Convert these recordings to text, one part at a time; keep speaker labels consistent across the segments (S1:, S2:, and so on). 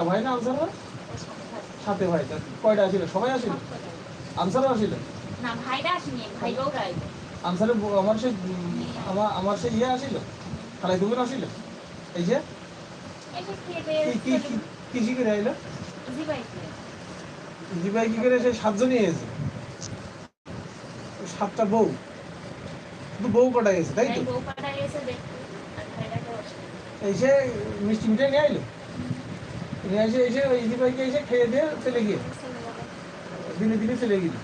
S1: ভাই না আনসাররা সাথে ভাই কয়টা আসিল? সবাই আসিল? আনসারও আসিল?
S2: না ভাইরা আসেনি ভাই বউরা
S1: আনসারে আমার সে আমার আমার সে ইয়ে আসিল? খালাই দুগুন আসিল? এই যে?
S2: এসে খেয়ে
S1: কি কি কি- কি শিখে আইলো?
S2: জি ভাই
S1: কি করে? সে সাতজনই এসেছে সাতটা বউ। শুধু বউ কটা গেছে তাই তো?
S2: এসে বসে
S1: এসে মিষ্টি মিঠাই নিয়ে আইলো? নিয়ে এসে এসে ওই দিবাইকে এসে খেয়ে দিয়ে চলে গিয়ে দিনে দিনে চলে গেল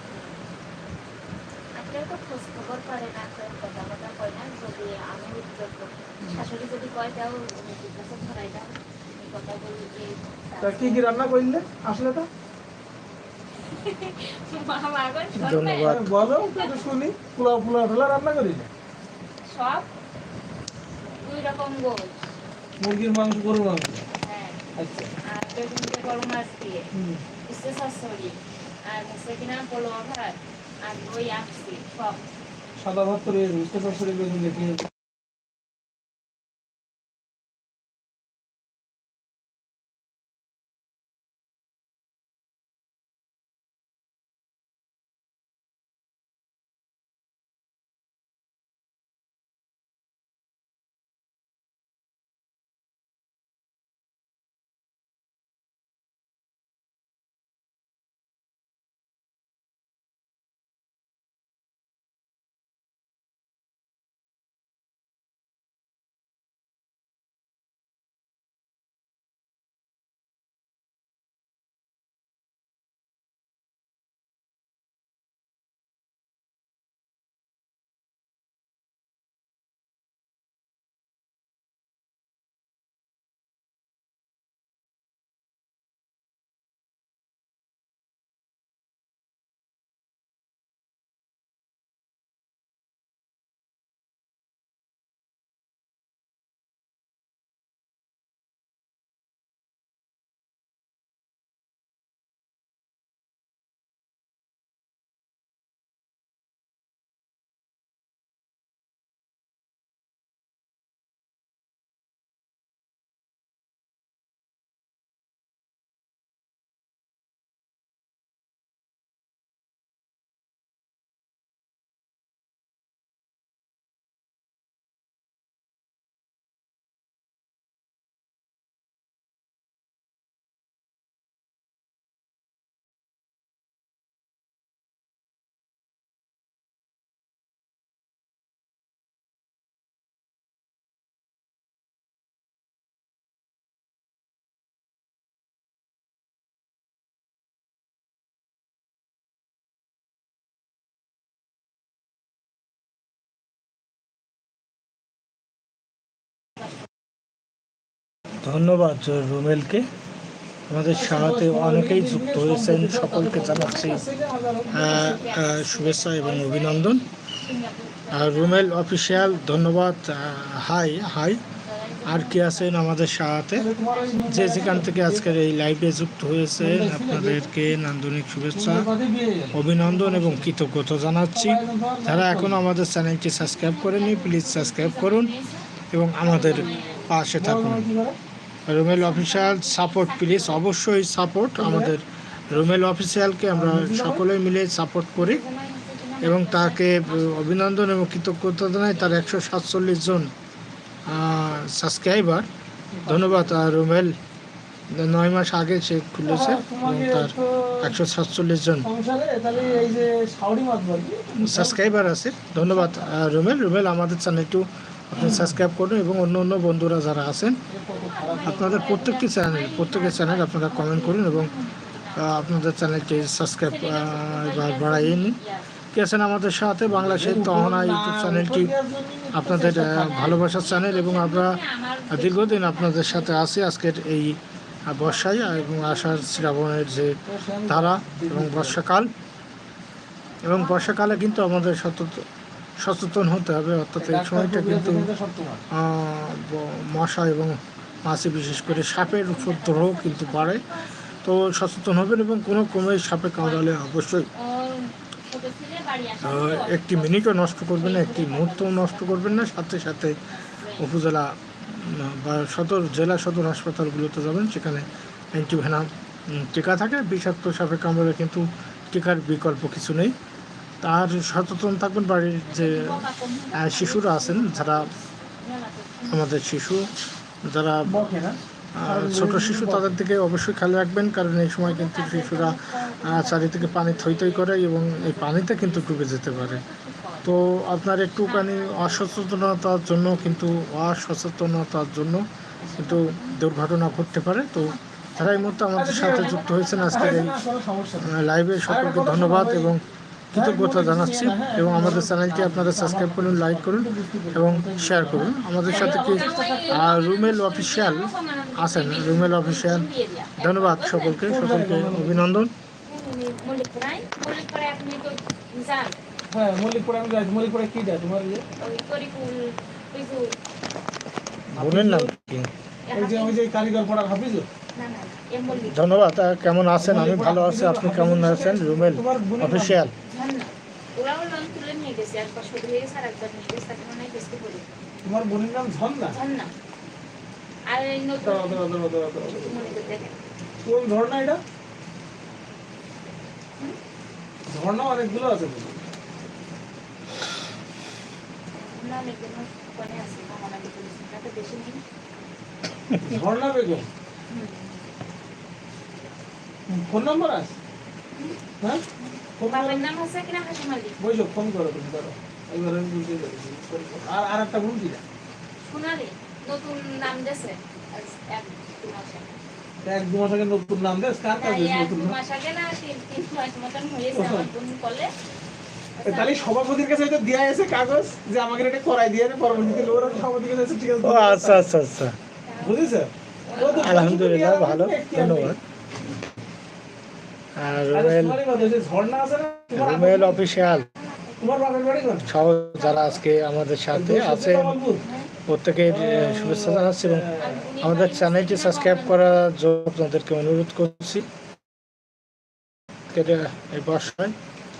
S2: আজকাল তো খোঁজ খবর করে না কেউ কথা কথা কয় না যদি আমি উদ্যোগ করি। শাশুড়ি যদি কয় দাও জিজ্ঞাসা ধরাই দাও এই কথা বলি যে
S1: তা কি কি রান্না করলে আসলে তো?
S3: ধন্যবাদ।
S1: বলো শুনি। রান্না করিলে?
S2: সব দুই রকম
S1: মুরগির মাংস গরুর মাংস।
S2: হ্যাঁ
S1: আচ্ছা
S2: আর বেগুন দিয়ে বড় মাছ দিয়ে
S1: হুম।
S2: উচ্ছে শাশুড়ি আর হচ্ছে কিনা ভাত আর দই আসছি সব
S1: সাদা ভাত করে বেগুন দিয়ে
S3: ধন্যবাদ, রুমেলকে। আমাদের সাথে অনেকেই যুক্ত হয়েছেন, সকলকে জানাচ্ছি শুভেচ্ছা এবং অভিনন্দন। আর রুমেল অফিসিয়াল, ধন্যবাদ হাই হাই। আর কি আছেন আমাদের সাথে যে যেখান থেকে আজকের এই লাইভে যুক্ত হয়েছেন, আপনাদেরকে নান্দনিক শুভেচ্ছা, অভিনন্দন এবং কৃতজ্ঞতা জানাচ্ছি। যারা এখনও আমাদের চ্যানেলটি সাবস্ক্রাইব করেনি প্লিজ সাবস্ক্রাইব করুন এবং আমাদের পাশে থাকুন। রুমেল অফিসিয়াল সাপোর্ট প্লিজ অবশ্যই সাপোর্ট আমাদের রুমেল অফিসিয়ালকে আমরা সকলে মিলে সাপোর্ট করি এবং তাকে অভিনন্দন এবং কৃতজ্ঞতা জানাই তার একশো সাতচল্লিশ জন সাবস্ক্রাইবার ধন্যবাদ আর রুমেল। নয় মাস আগে সে খুলেছে এবং তার একশো সাতচল্লিশ জন সাবস্ক্রাইবার আছে। ধন্যবাদ রুমেল। রুমেল, আমাদের চ্যানেলটু আপনি সাবস্ক্রাইব করুন এবং অন্য অন্য বন্ধুরা যারা আছেন, আপনাদের প্রত্যেকটি চ্যানেল প্রত্যেকের চ্যানেল আপনারা কমেন্ট করুন এবং আপনাদের চ্যানেলটি সাবস্ক্রাইব বাড়াইয়ে নিন। কে আছেন আমাদের সাথে? বাংলা সাহিত্য অহনা ইউটিউব চ্যানেলটি আপনাদের ভালোবাসার চ্যানেল এবং আমরা দীর্ঘদিন আপনাদের সাথে আছি। আজকের এই বর্ষায় এবং আষাঢ় শ্রাবণের যে ধারা এবং বর্ষাকাল। এবং বর্ষাকালে কিন্তু আমাদের সচেতন সচেতন হতে হবে অর্থাৎ এই সময়টা কিন্তু মশা এবং মাছি বিশেষ করে সাপের উপদ্রব কিন্তু বাড়ে। তো সচেতন হবেন এবং কোনো ক্রমে সাপে কামড়ালে অবশ্যই একটি মিনিটও নষ্ট করবেন না একটি মুহূর্তও নষ্ট করবেন না। সাথে সাথে উপজেলা বা সদর জেলা সদর হাসপাতালগুলোতে যাবেন সেখানে অ্যান্টিভেনাম টিকা থাকে। বিষাক্ত সাপে কামড়ালে কিন্তু টিকার বিকল্প কিছু নেই। তার সচেতন থাকবেন বাড়ির যে শিশুরা আছেন, যারা আমাদের শিশু, যারা ছোট শিশু, তাদের দিকে অবশ্যই খেয়াল রাখবেন, কারণ এই সময় কিন্তু শিশুরা চারিদিকে পানি থই থই করে এবং এই পানিতে কিন্তু ডুবে যেতে পারে তো আপনার একটুখানি অসচেতনতার জন্য কিন্তু, অসচেতনতার জন্য কিন্তু দুর্ঘটনা ঘটতে পারে তো তারা এই মুহূর্তে আমাদের সাথে যুক্ত হয়েছেন, আজকের এই। লাইভে সকলকে ধন্যবাদ এবং কৃতজ্ঞতা জানাচ্ছি এবং আমাদের চ্যানেলটি আপনারা সাবস্ক্রাইব করুন লাইক করুন এবং শেয়ার করুন। আমাদের সাথে কি রুমেল অফিসিয়াল আছেন? রুমেল অফিসিয়াল ধন্যবাদ সকলকে সকলকে অভিনন্দন। ধন্যবাদ কেমন আছেন? আমি ভালো আছি, আপনি কেমন আছেন? রুমেল অফিসিয়াল
S2: ঝর্ণা ওরাও লোন তুলে নিয়ে গেছে এক বছর গেছে আর একবার নিয়ে গেছে তাকে কিস্তি করে
S1: তোমার বোনের নাম ঝর্ণা? কোন ঝর্ণা এটা? ঝর্ণা অনেকগুলো আছে ঝর্ণা বেগম? ফোন নাম্বার আছে? হ্যাঁ?
S2: বাবার নাম আছে কিনা হাসি মালিক
S1: বইসো ফোন করো তুমি করো এবার আমি বলতে পারছি আর আর একটা ভুল কি
S2: সোনালি নতুন নাম দিয়েছে এক দু মাস আগে।
S1: এক দু মাস আগে নতুন নাম দেশ কার কাছে নতুন নাম
S2: মাস আগে না তিন তিন মাস মতন হয়েছে আমার বোন কলে
S1: তাহলে সভাপতির কাছে এটা দেয়া আছে কাগজ যে আমাকে এটা করাই দিয়ে না পরবর্তীতে ওরা সভাপতির কাছে ঠিক আছে
S3: ও আচ্ছা আচ্ছা আচ্ছা
S1: বুঝেছে
S3: আলহামদুলিল্লাহ ভালো ধন্যবাদ আর রুমেল রুমেল অফিসিয়াল সহ যারা আজকে আমাদের সাথে আছে? প্রত্যেকের শুভেচ্ছা জানাচ্ছি এবং আমাদের চ্যানেলটি সাবস্ক্রাইব করার জন্য আপনাদেরকে অনুরোধ করছি। এটা এই বর্ষায়।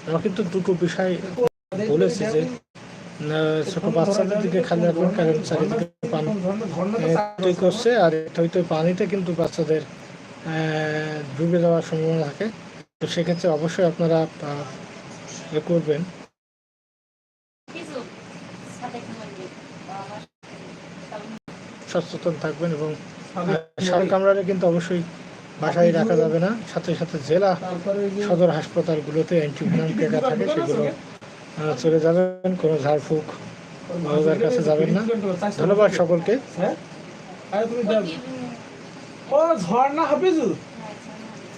S3: আমরা কিন্তু দুটো বিষয় বলেছি যে ছোট বাচ্চাদের দিকে খেয়াল রাখবেন কারণ চারিদিকে পানি করছে আর থই থই পানিতে কিন্তু বাচ্চাদের ডুবে যাওয়ার সম্ভাবনা থাকে। তো সেক্ষেত্রে অবশ্যই আপনারা এ করবেন। সচেতন থাকবেন এবং সার কামড়ালে কিন্তু অবশ্যই বাসায় রাখা যাবে না। সাথে সাথে জেলা সদর হাসপাতালগুলোতে অ্যান্টিভেনাম টিকা থাকে, সেগুলো চলে যাবেন। কোনো ঝাড়ফুঁক বাবুদের কাছে যাবেন না। ধন্যবাদ সকলকে।
S1: হ্যাঁ? ও ঝর্ণা হাফিজু
S2: ঝর্ণা।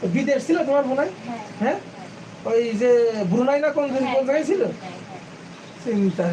S1: বিদেশ ছিল তোমার বোনাই
S2: হ্যাঁ,
S1: হ্যাঁ। ওই যে ব্রুনাই না কোন কোন জায়গায় ছিল?
S2: হ্যাঁ, হ্যাঁ।
S1: চিন্তা